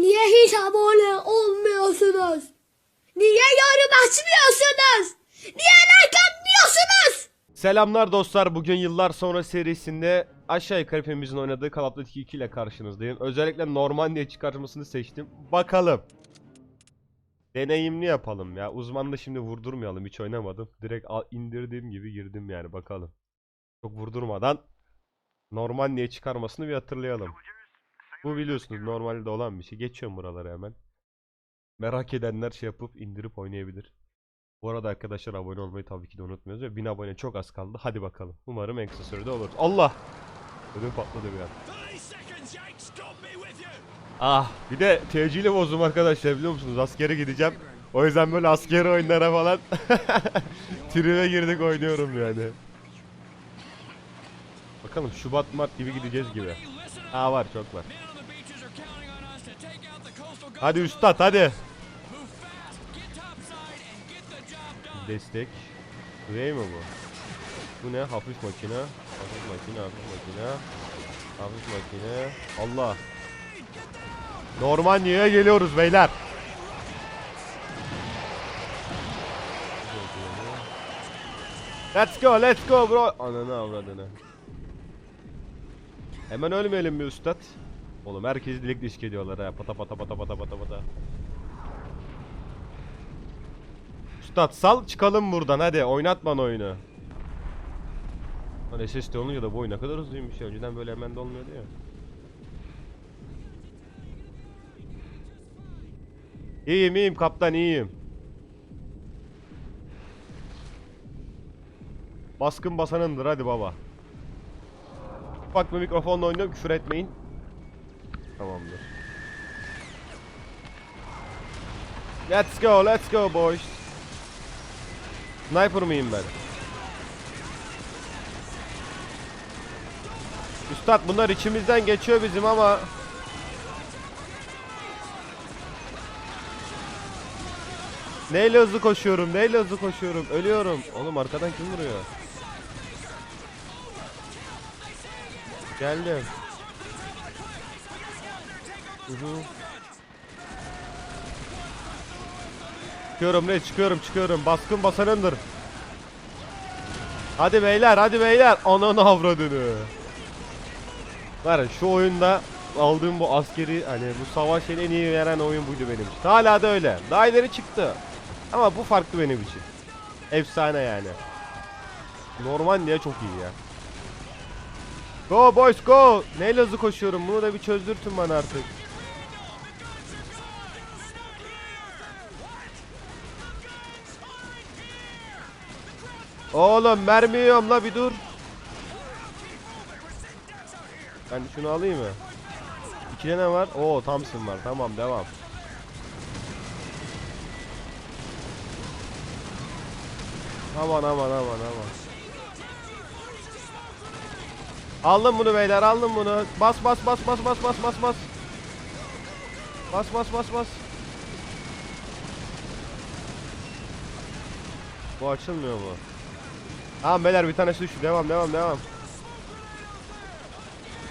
Niye hiç abone olmuyorsunuz? Niye yorum açmıyorsunuz? Niye like atmıyorsunuz? Selamlar dostlar. Bugün yıllar sonra serisinde aşağı yukarı hepimizin oynadığı Call of Duty 2 ile karşınızdayım. Özellikle Normandiya çıkartmasını seçtim. Bakalım. Deneyimli yapalım ya. Uzmanla şimdi vurdurmayalım. Hiç oynamadım. Direkt indirdiğim gibi girdim yani bakalım. Çok vurdurmadan Normandiya çıkarmasını bir hatırlayalım. Bu biliyorsunuz normalde olan bir şey. Geçiyorum buraları hemen. Merak edenler şey yapıp indirip oynayabilir. Bu arada arkadaşlar abone olmayı tabii ki de unutmuyoruz ve 1000 abone çok az kaldı. Hadi bakalım. Umarım en kısa sürede olur. Allah! Ödüm patladı bir an. Ah bir de tecili bozdum arkadaşlar biliyor musunuz? Askere gideceğim. O yüzden böyle askeri oyunlara falan tribe girdik oynuyorum yani. Bakalım Şubat Mart gibi gideceğiz gibi. Ha var çok var. Hadi üstad hadi. Destek. Grey mi bu? Bu ne? Hafif makine. Hafif makine, hafif makine. Hafif makine. Allah. Normandiya'ya geliyoruz beyler. Let's go, let's go bro. Ananı avradını. Hemen ölmeyelim mi üstad? Oğlum herkesi dilek dişk ediyorlar ha. Pata pata pata pata pata pata. Üstad sal çıkalım buradan hadi oynatman oyunu. Hani SSD olunca da bu oyun ne kadar hızlıymış ya. Önceden böyle hemen de olmuyordu ya. İyiyim iyiyim kaptan iyiyim. Baskın basanındır hadi baba. Bak bir mikrofonla oynuyorum küfür etmeyin. Tamamdır. Let's go let's go boys. Sniper mıyım ben? Üstad bunlar içimizden geçiyor bizim ama Neyle hızlı koşuyorum? Neyle hızlı koşuyorum? Ölüyorum. Oğlum arkadan kim vuruyor? Geldim. Hı. Çıkıyorum ne çıkıyorum çıkıyorum. Baskın basanındır. Hadi beyler hadi beyler. Ananı avradını. Var şu oyunda aldığım bu askeri hani bu savaş en iyi veren oyun buydu benim için. Hala da öyle. Daha ileri çıktı. Ama bu farklı benim için. Efsane yani. Normandiya çok iyi ya. Go boys go. Neyle hızlı koşuyorum? Bunu da bir çözdürtün bana artık. Oğlum mermi yiyorum la bir dur. Ben şunu alayım mı? İkide ne var? Oo Thompson var. Tamam devam. Aman aman aman aman. Aldım bunu beyler aldım bunu. Bas bas bas bas bas bas bas bas. Bas bas bas bas. Bu açılmıyor mu? Tamam beyler bir tanesi düştü. Devam devam devam.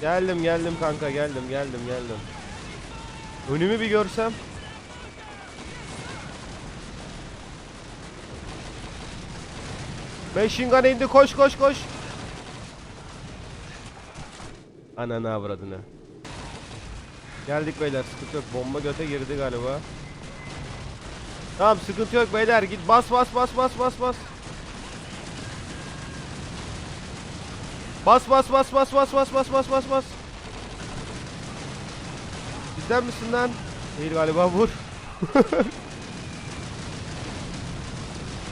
Geldim geldim kanka geldim geldim geldim. Önümü bir görsem. Gun indi koş koş koş. Ananı avradını. Geldik beyler sıkıntı yok. Bomba göte girdi galiba. Tamam sıkıntı yok beyler git bas bas bas bas bas bas. Bas bas bas bas bas bas bas bas bas bas. Bizden misin lan? Değil galiba vur.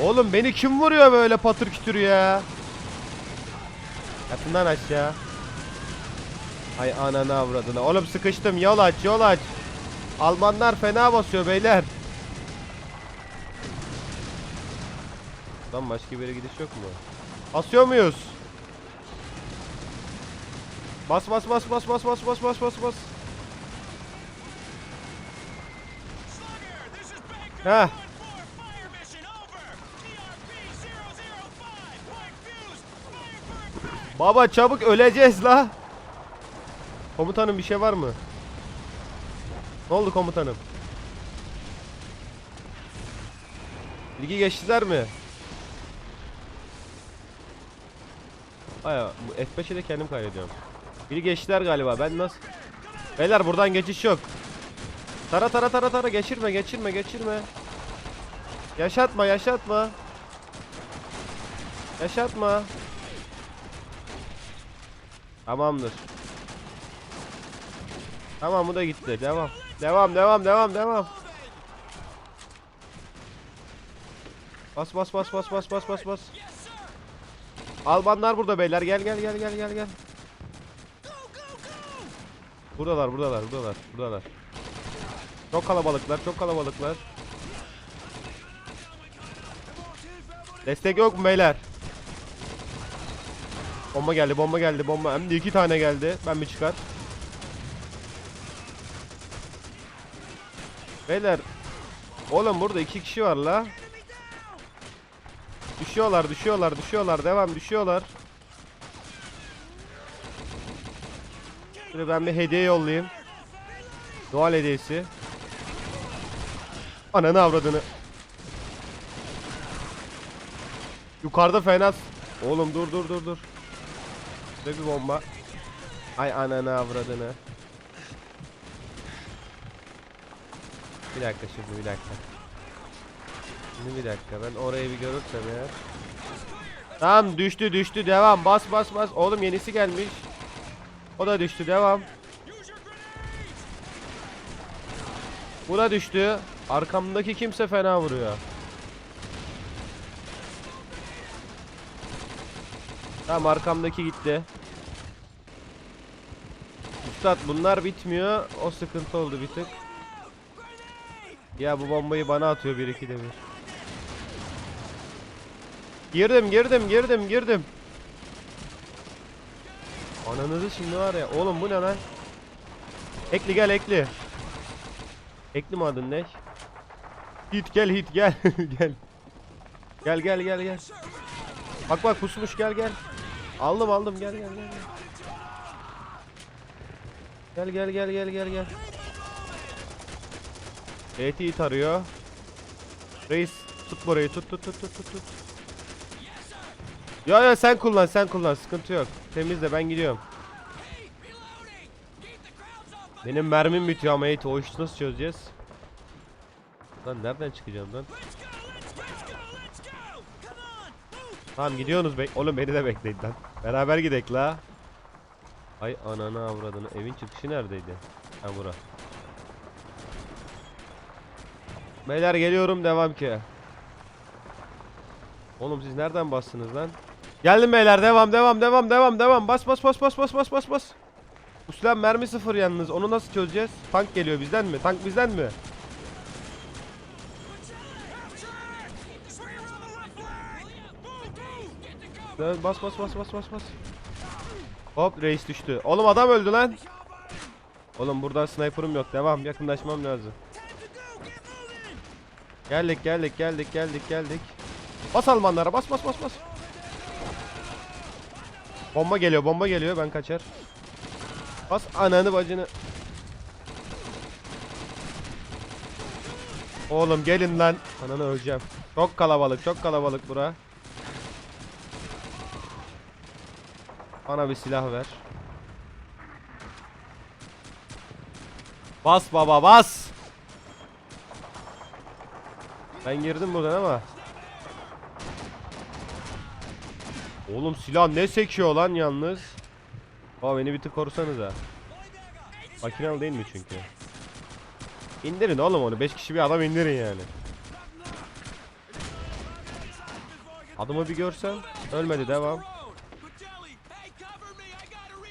Oğlum beni kim vuruyor böyle patır kütür ya? Yatın lan aşağı. Ay ananı avradına. Oğlum sıkıştım yol aç yol aç. Almanlar fena basıyor beyler. Lan başka bir yere gidiş yok mu? Basıyor muyuz? Bas bas bas bas bas bas bas bas bas bas. Heh. Baba çabuk öleceğiz la. Komutanım bir şey var mı? Ne oldu komutanım? Bilgi geçtiler mi? Aya bu F5'e de kendim kaydediyorum. Bilgi geçtiler galiba. Ben nasıl? Beyler buradan geçiş yok. Tara tara tara tara geçirme geçirme geçirme. Yaşatma yaşatma. Yaşatma. Tamamdır. Tamam bu da gitti. Devam. Devam devam devam devam. Bas bas bas bas bas bas bas bas. Almanlar burada beyler. Gel gel gel gel gel gel. Buradalar buradalar buradalar buradalar. Çok kalabalıklar çok kalabalıklar. Destek yok mu beyler? Bomba geldi bomba geldi bomba. Hem de iki tane geldi. Ben bir çıkar. Beyler. Oğlum burada iki kişi var la. Düşüyorlar düşüyorlar düşüyorlar. Devam düşüyorlar. Şöyle ben bir hediye yollayayım. Noel hediyesi. Ananı avradını. Yukarıda fena. Oğlum dur dur dur dur. Şurada bir bomba. Ay ananı avradını. Bir dakika şimdi bir dakika. Şimdi bir dakika ben orayı bir görürsem eğer. Tamam düştü düştü devam bas bas bas. Oğlum yenisi gelmiş. O da düştü devam. Bu da düştü. Arkamdaki kimse fena vuruyor. Tamam arkamdaki gitti. Üstad bunlar bitmiyor. O sıkıntı oldu bir tık. Ya bu bombayı bana atıyor bir iki de bir. Girdim girdim girdim girdim. Ananızı şimdi var ya. Oğlum bu ne lan? Ekli gel ekli. Ekli mi adın ne? Hit gel hit gel gel. Gel gel gel gel. Bak bak pusmuş gel gel. Aldım aldım gel gel gel. Gel gel gel gel gel gel. Eti tarıyor. Reis tut burayı tut tut tut tut tut. Ya ya sen kullan sen kullan sıkıntı yok. Temizle ben gidiyorum. Benim mermim bitiyor ama Eti o işi nasıl çözeceğiz? Lan nereden çıkacağım lan? Tamam gidiyorsunuz bek. Oğlum beni de bekleyin lan. Beraber gidek la. Ay ananı avradını. Evin çıkışı neredeydi? Ha bura. Beyler geliyorum devam ki. Oğlum siz nereden bastınız lan? Geldim beyler devam devam devam devam devam. Bas bas bas bas bas bas bas bas. Üstten mermi sıfır yalnız. Onu nasıl çözeceğiz? Tank geliyor bizden mi? Tank bizden mi? Dön bas bas bas bas bas bas. Hop reis düştü. Oğlum adam öldü lan. Oğlum buradan sniper'ım yok. Devam yakınlaşmam lazım. Geldik geldik geldik geldik geldik. Bas Almanlara bas bas bas bas. Bomba geliyor bomba geliyor ben kaçar. Bas ananı bacını. Oğlum gelin lan. Ananı öleceğim. Çok kalabalık çok kalabalık bura. Bana bir silah ver. Bas baba bas. Ben girdim buradan ama. Oğlum silah ne sekiyor lan yalnız. Aa beni bir tık korusanıza. Makinalı değil mi çünkü? İndirin oğlum onu. 5 kişi bir adam indirin yani. Adamı bir görsen. Ölmedi devam.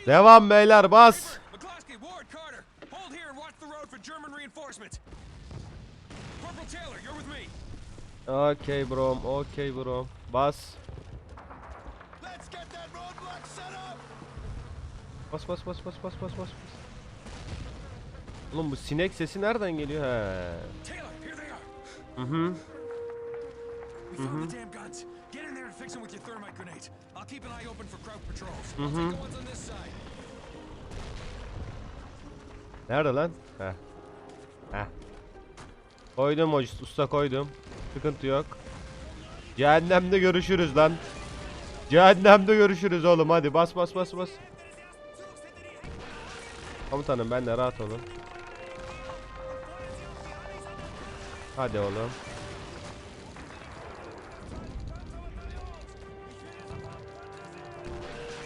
Devam beyler bas. McCloskey, Ward, Carter, hold here Bas bas bas bas bas bas bas. Oğlum bu sinek sesi nereden geliyor? He. Hı hı. Ones on this side. Nerede lan? Heh. Koydum o usta koydum. Sıkıntı yok. Cehennemde görüşürüz lan. Cehennemde görüşürüz oğlum hadi bas bas bas bas. Komutanım ben de rahat olun. Hadi oğlum.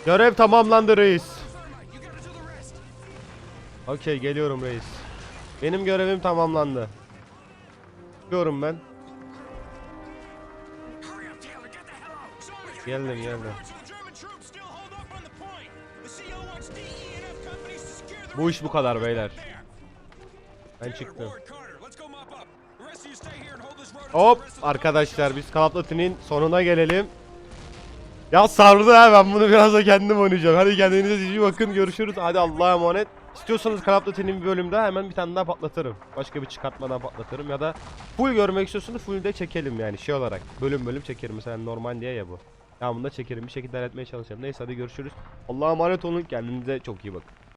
Görev tamamlandı reis. Okey geliyorum reis. Benim görevim tamamlandı. Çıkıyorum ben. Hurry up, Bu iş bu kadar beyler. Ben çıktım. Hop arkadaşlar biz Duty'nin sonuna gelelim. Ya sardı ha ben bunu biraz da kendim oynayacağım. Hadi kendinize iyi bakın görüşürüz. Hadi Allah'a emanet. İstiyorsanız Duty'nin bir bölümde hemen bir tane daha patlatırım. Başka bir çıkartmadan patlatırım ya da full görmek istiyorsanız full de çekelim yani şey olarak. Bölüm bölüm çekerim mesela normal diye ya bu. Ya bunu da çekerim bir şekilde halletmeye çalışacağım. Neyse hadi görüşürüz. Allah'a emanet olun kendinize çok iyi bakın.